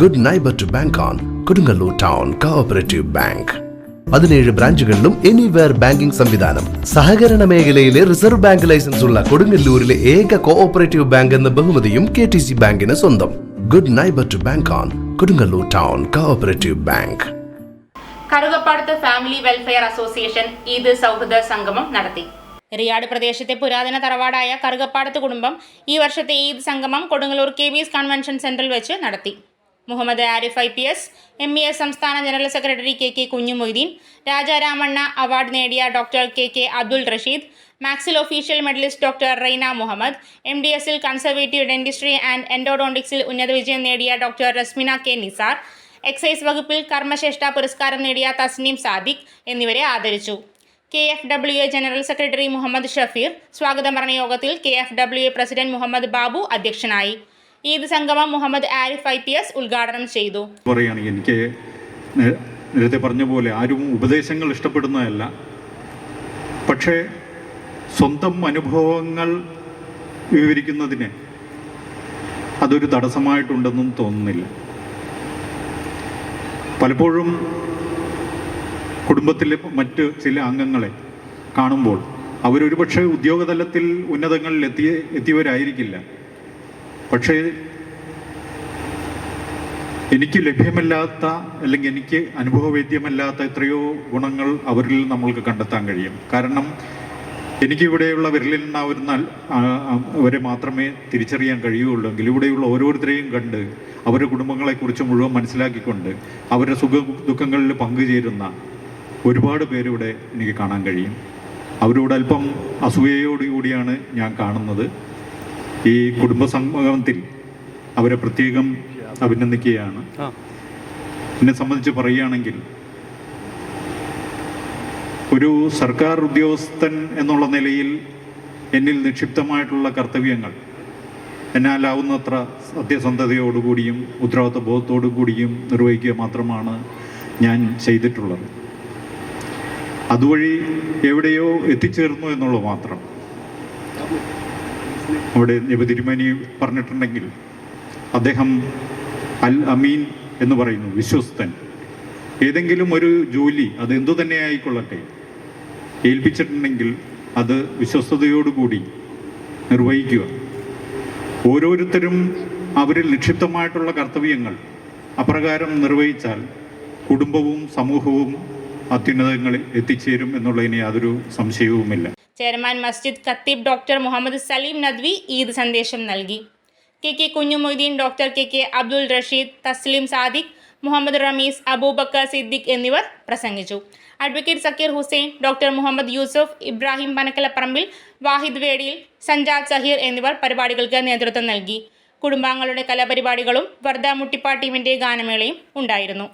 Good neighbour to bank on Kodungallur town cooperative bank പതിനേഴ് ബ്രാഞ്ചുകളിലും anywhere banking സംവിധാനം. സഹകരണ മേഖലയിലെ റിസർവ് ബാങ്ക് ലൈസൻസ് ഉള്ള കൊടുങ്ങല്ലൂരിലെ ഏക കോഓപ്പറേറ്റീവ് ബാങ്ക് എന്ന ബഹുമതിയും കെ ടി സി ബാങ്കിന് സ്വന്തം. Good neighbour to bank on Kodungallur town cooperative bank Karukappadath family welfare association Eid സൗഹൃദ സംഗമം നടത്തി. റിയാട് പ്രദേശത്തെ പുരാതന തറവാടായ കറുകപ്പാടത്ത് കുടുംബം ഈ വർഷത്തെ ഈദ് സംഗമം കൊടുങ്ങല്ലൂർ കെ കൺവെൻഷൻ സെന്ററിൽ വെച്ച് നടത്തി. Muhammad Arif I P S M E S സംസ്ഥാന general secretary K K Kunjumoideen Rajaramanna award നേടിയ doctor K K Abdul Rasheed maxillofacial medalist doctor Raina Muhammad M D എസിൽ കൺസർവേറ്റീവ് ഡെന്റിസ്ട്രി ആൻഡ് എൻഡോഡോണ്ടിക്സിൽ ഉന്നത വിജയം നേടിയ doctor Rasmina K Nisar excise വകുപ്പിൽ കർമ്മശ്രേഷ്ഠ പുരസ്കാരം നേടിയ തസ്നീം സാദിഖ് എന്നിവരെ ആദരിച്ചു. K F W A general secretary Muhammad Shafeer സ്വാഗതം പറഞ്ഞ യോഗത്തിൽ K F W A president Muhammad Babu അധ്യക്ഷനായി. ഈദ് സംഗമം Muhammad Arif I P S ഉദ്ഘാടനം ചെയ്തു? പറയുകയാണെങ്കിൽ എനിക്ക് നേരത്തെ പറഞ്ഞ പോലെ ആരും ഉപദേശങ്ങൾ ഇഷ്ടപ്പെടുന്നതല്ല. പക്ഷേ സ്വന്തം അനുഭവങ്ങൾ വിവരിക്കുന്നതിന് അതൊരു തടസ്സമായിട്ടുണ്ടെന്നും തോന്നുന്നില്ല. പലപ്പോഴും കുടുംബത്തിലെ മറ്റ് ചില അംഗങ്ങളെ കാണുമ്പോൾ അവരൊരു പക്ഷേ ഉദ്യോഗതലത്തിൽ ഉന്നതങ്ങളിൽ എത്തിയ എത്തിയവരായിരിക്കില്ല. പക്ഷേ എനിക്ക് ലഭ്യമല്ലാത്ത അല്ലെങ്കിൽ എനിക്ക് അനുഭവവേദ്യമല്ലാത്ത എത്രയോ ഗുണങ്ങൾ അവരിൽ നമ്മൾക്ക് കണ്ടെത്താൻ കഴിയും. കാരണം എനിക്കിവിടെയുള്ള വിരലിനാവുന്ന അവരെ മാത്രമേ തിരിച്ചറിയാൻ കഴിയുള്ളൂ എങ്കിൽ ഇവിടെയുള്ള ഓരോരുത്തരെയും കണ്ട് അവരുടെ കുടുംബങ്ങളെക്കുറിച്ച് മുഴുവൻ മനസ്സിലാക്കിക്കൊണ്ട് അവരുടെ സുഖ ദുഃഖങ്ങളിൽ പങ്കുചേരുന്ന ഒരുപാട് പേരിവിടെ എനിക്ക് കാണാൻ കഴിയും. അവരോട് അല്പം അസൂയയോടുകൂടിയാണ് ഞാൻ കാണുന്നത്. ഈ കുടുംബ സംഗമത്തിൽ അവരെ പ്രത്യേകം അഭിനന്ദിക്കുകയാണ്. എന്നെ സംബന്ധിച്ച് പറയുകയാണെങ്കിൽ ഒരു സർക്കാർ ഉദ്യോഗസ്ഥൻ എന്നുള്ള നിലയിൽ എന്നിൽ നിക്ഷിപ്തമായിട്ടുള്ള കർത്തവ്യങ്ങൾ എന്നാലാവുന്നത്ര സത്യസന്ധതയോടുകൂടിയും ഉത്തരവാദിത്വ ബോധത്തോടു കൂടിയും നിർവഹിക്കുക മാത്രമാണ് ഞാൻ ചെയ്തിട്ടുള്ളത്. അതുവഴി എവിടെയോ എത്തിച്ചേർന്നു എന്നുള്ളത് മാത്രം. അവിടെ നിപതിരുമനി തിരുമേനി പറഞ്ഞിട്ടുണ്ടെങ്കിൽ അദ്ദേഹം അൽ അമീൻ എന്ന് പറയുന്നു വിശ്വസ്തൻ. ഏതെങ്കിലും ഒരു ജോലി അത് എന്തു തന്നെ ആയിക്കൊള്ളട്ടെ ഏൽപ്പിച്ചിട്ടുണ്ടെങ്കിൽ അത് വിശ്വസ്തയോടുകൂടി നിർവഹിക്കുക. ഓരോരുത്തരും അവരിൽ നിക്ഷിപ്തമായിട്ടുള്ള കർത്തവ്യങ്ങൾ അപ്രകാരം നിർവഹിച്ചാൽ കുടുംബവും സമൂഹവും അത്യുന്നതങ്ങളിൽ എത്തിച്ചേരും എന്നുള്ളതിന് യാതൊരു സംശയവുമില്ല. ചെയർമാൻ മസ്ജിദ് ഖത്തീബ് ഡോക്ടർ മുഹമ്മദ് സലീം നദ്വി ഈദ് സന്ദേശം നൽകി. K K Kunhimoideen doctor K K Abdul Rasheed Tasleem Sadiq Muhammad Rameez Abubakar Siddique എന്നിവർ പ്രസംഗിച്ചു. അഡ്വക്കേറ്റ് സക്കീർ ഹുസൈൻ ഡോക്ടർ മുഹമ്മദ് യൂസഫ് ഇബ്രാഹിം പനക്കലപ്പറമ്പിൽ വാഹിദ് വേടിയിൽ സഞ്ജാദ് സഹീർ എന്നിവർ പരിപാടികൾക്ക് നേതൃത്വം നൽകി. കുടുംബാംഗങ്ങളുടെ കലാപരിപാടികളും വർദ്ധ മുട്ടിപ്പാ ഗാനമേളയും ഉണ്ടായിരുന്നു.